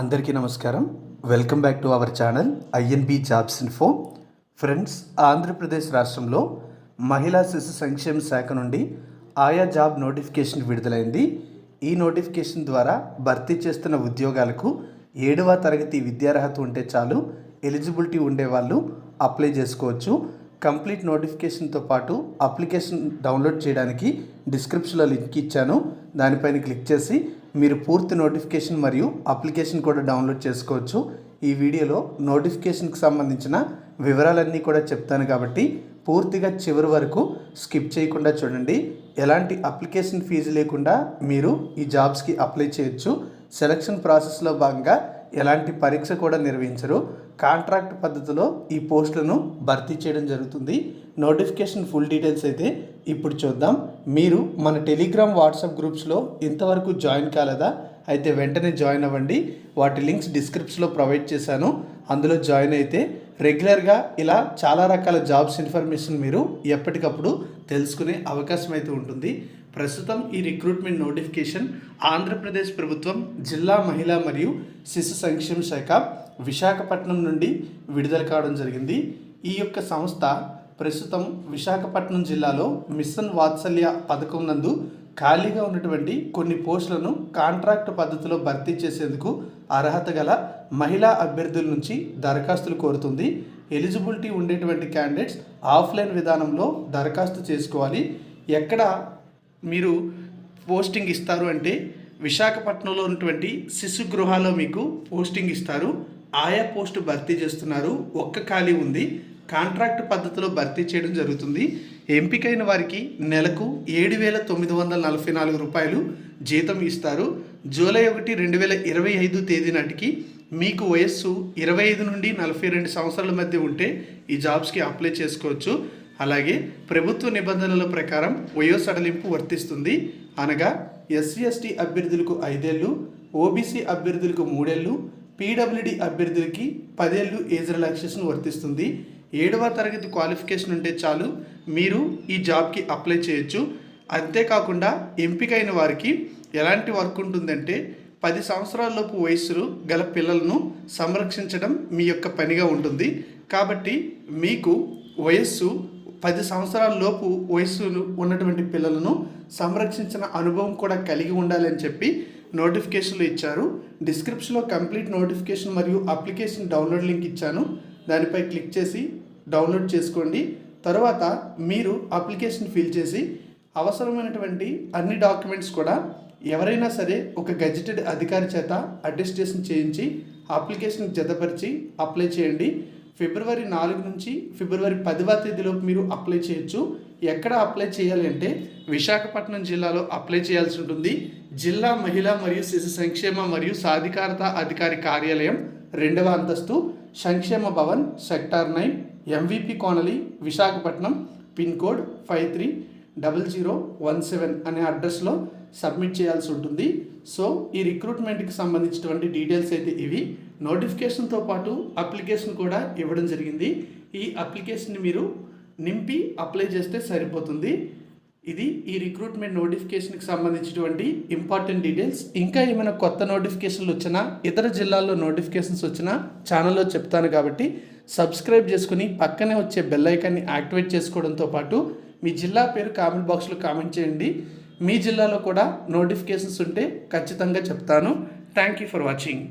అందరికీ నమస్కారం. Welcome back to our channel INB jobs info friends Andhra Pradesh రాష్ట్రంలో మహిళా శిశు సంక్షేమ శాఖ నుండి ఆయా జాబ్ నోటిఫికేషన్ విడుదలైంది. ఈ నోటిఫికేషన్ ద్వారా భర్తీ చేస్తున్న ఉద్యోగాలకు ఏడవ తరగతి విద్యార్హత ఉంటే చాలు ఎలిజిబిలిటీ ఉండే వాళ్ళు అప్లై చేసుకోవచ్చు. కంప్లీట్ నోటిఫికేషన్తో పాటు అప్లికేషన్ డౌన్లోడ్ చేయడానికి డిస్క్రిప్షన్లో లింక్ ఇచ్చాను. దానిపైన క్లిక్ చేసి మీరు పూర్తి నోటిఫికేషన్ మరియు అప్లికేషన్ కూడా డౌన్లోడ్ చేసుకోవచ్చు. ఈ వీడియోలో నోటిఫికేషన్కి సంబంధించిన వివరాలన్నీ కూడా చెప్తాను కాబట్టి పూర్తిగా చివరి వరకు స్కిప్ చేయకుండా చూడండి. ఎలాంటి అప్లికేషన్ ఫీజు లేకుండా మీరు ఈ జాబ్స్కి అప్లై చేయొచ్చు. సెలక్షన్ ప్రాసెస్లో భాగంగా ఎలాంటి పరీక్ష కూడా నిర్వహించరు. కాంట్రాక్ట్ పద్ధతిలో ఈ పోస్టులను భర్తీ చేయడం జరుగుతుంది. నోటిఫికేషన్ ఫుల్ డీటెయిల్స్ అయితే ఇప్పుడు చూద్దాం. మీరు మన టెలిగ్రామ్ వాట్సాప్ గ్రూప్స్లో ఇంతవరకు జాయిన్ కాలేదా? అయితే వెంటనే జాయిన్ అవ్వండి. వాటి లింక్స్ డిస్క్రిప్షన్లో ప్రొవైడ్ చేశాను. అందులో జాయిన్ అయితే రెగ్యులర్గా ఇలా చాలా రకాల జాబ్స్ ఇన్ఫర్మేషన్ మీరు ఎప్పటికప్పుడు తెలుసుకునే అవకాశం అయితే ఉంటుంది. ప్రస్తుతం ఈ రిక్రూట్మెంట్ నోటిఫికేషన్ ఆంధ్రప్రదేశ్ ప్రభుత్వం జిల్లా మహిళా మరియు శిశు సంక్షేమ శాఖ విశాఖపట్నం నుండి విడుదల కావడం జరిగింది. ఈ యొక్క సంస్థ ప్రస్తుతం విశాఖపట్నం జిల్లాలో మిషన్ వాత్సల్య పథకం నందు ఖాళీగా ఉన్నటువంటి కొన్ని పోస్టులను కాంట్రాక్ట్ పద్ధతిలో భర్తీ చేసేందుకు అర్హత గల మహిళా అభ్యర్థుల నుంచి దరఖాస్తులు కోరుతుంది. ఎలిజిబిలిటీ ఉండేటువంటి క్యాండిడేట్స్ ఆఫ్లైన్ విధానంలో దరఖాస్తు చేసుకోవాలి. ఎక్కడ మీరు పోస్టింగ్ ఇస్తారు అంటే విశాఖపట్నంలో ఉన్నటువంటి శిశు గృహాలో మీకు పోస్టింగ్ ఇస్తారు. ఆయా పోస్టు భర్తీ చేస్తున్నారు. ఒక్క ఖాళీ ఉంది. కాంట్రాక్ట్ పద్ధతిలో భర్తీ చేయడం జరుగుతుంది. ఎంపికైన వారికి నెలకు ఏడు వేల తొమ్మిది వందల నలభై నాలుగు రూపాయలు జీతం ఇస్తారు. జూలై ఒకటి రెండు వేల ఇరవై ఐదు తేదీ నాటికి మీకు వయస్సు ఇరవై ఐదు నుండి నలభై రెండు సంవత్సరాల మధ్య ఉంటే ఈ జాబ్స్కి అప్లై చేసుకోవచ్చు. అలాగే ప్రభుత్వ నిబంధనల ప్రకారం వయో సడలింపు వర్తిస్తుంది. అనగా ఎస్సీ ఎస్టీ అభ్యర్థులకు ఐదేళ్ళు ఓబీసీ అభ్యర్థులకు మూడేళ్ళు పీడబ్ల్యూడి అభ్యర్థులకి పదేళ్ళు ఏజ్ రిలాక్సేషన్ వర్తిస్తుంది. ఏడవ తరగతి క్వాలిఫికేషన్ ఉంటే చాలు మీరు ఈ జాబ్కి అప్లై చేయొచ్చు. అంతేకాకుండా ఎంపికైన వారికి ఎలాంటి వర్క్ ఉంటుందంటే పది సంవత్సరాలలోపు వయస్సులు గల పిల్లలను సంరక్షించడం మీ యొక్క పనిగా ఉంటుంది. కాబట్టి మీకు వయస్సు పది సంవత్సరాలలోపు వయస్సును వయస్సు ఉన్నటువంటి పిల్లలను సంరక్షించిన అనుభవం కూడా కలిగి ఉండాలని చెప్పి నోటిఫికేషన్లు ఇచ్చారు. డిస్క్రిప్షన్లో కంప్లీట్ నోటిఫికేషన్ మరియు అప్లికేషన్ డౌన్లోడ్ లింక్ ఇచ్చాను. దానిపై క్లిక్ చేసి డౌన్లోడ్ చేసుకోండి. తర్వాత మీరు అప్లికేషన్ ఫిల్ చేసి అవసరమైనటువంటి అన్ని డాక్యుమెంట్స్ కూడా ఎవరైనా సరే ఒక గజెటెడ్ అధికారి చేత అటెస్టేషన్ చేయించి అప్లికేషన్ జతపరిచి అప్లై చేయండి. ఫిబ్రవరి నాలుగు నుంచి ఫిబ్రవరి పదివ తేదీలోపు మీరు అప్లై చేయొచ్చు. ఎక్కడ అప్లై చేయాలి అంటే విశాఖపట్నం జిల్లాలో అప్లై చేయాల్సి ఉంటుంది. జిల్లా మహిళా మరియు శిశు సంక్షేమ మరియు సాధికారత అధికారి కార్యాలయం రెండవ అంతస్తు Sankshema Bhavan sector nine MVP కోనలి Visakhapatnam pin code five three double zero one seven అనే అడ్రస్లో సబ్మిట్ చేయాల్సి ఉంటుంది. సో ఈ రిక్రూట్మెంట్కి సంబంధించినటువంటి డీటెయిల్స్ అయితే ఇవి. నోటిఫికేషన్తో పాటు అప్లికేషన్ కూడా ఇవ్వడం జరిగింది. ఈ అప్లికేషన్ని మీరు నింపి అప్లై చేస్తే సరిపోతుంది. ఇది ఈ రిక్రూట్మెంట్ నోటిఫికేషన్కి సంబంధించినటువంటి ఇంపార్టెంట్ డీటెయిల్స్ ఇంకా ఏమైనా కొత్త నోటిఫికేషన్లు వచ్చినా ఇతర జిల్లాల్లో నోటిఫికేషన్స్ వచ్చినా ఛానల్లో చెప్తాను కాబట్టి సబ్స్క్రైబ్ చేసుకుని పక్కనే వచ్చే బెల్ ఐకాన్ని యాక్టివేట్ చేసుకోవడంతో పాటు మీ జిల్లా పేరు కామెంట్ బాక్స్లో కామెంట్ చేయండి. మీ జిల్లాలో కూడా నోటిఫికేషన్స్ ఉంటే ఖచ్చితంగా చెప్తాను. Thank you for watching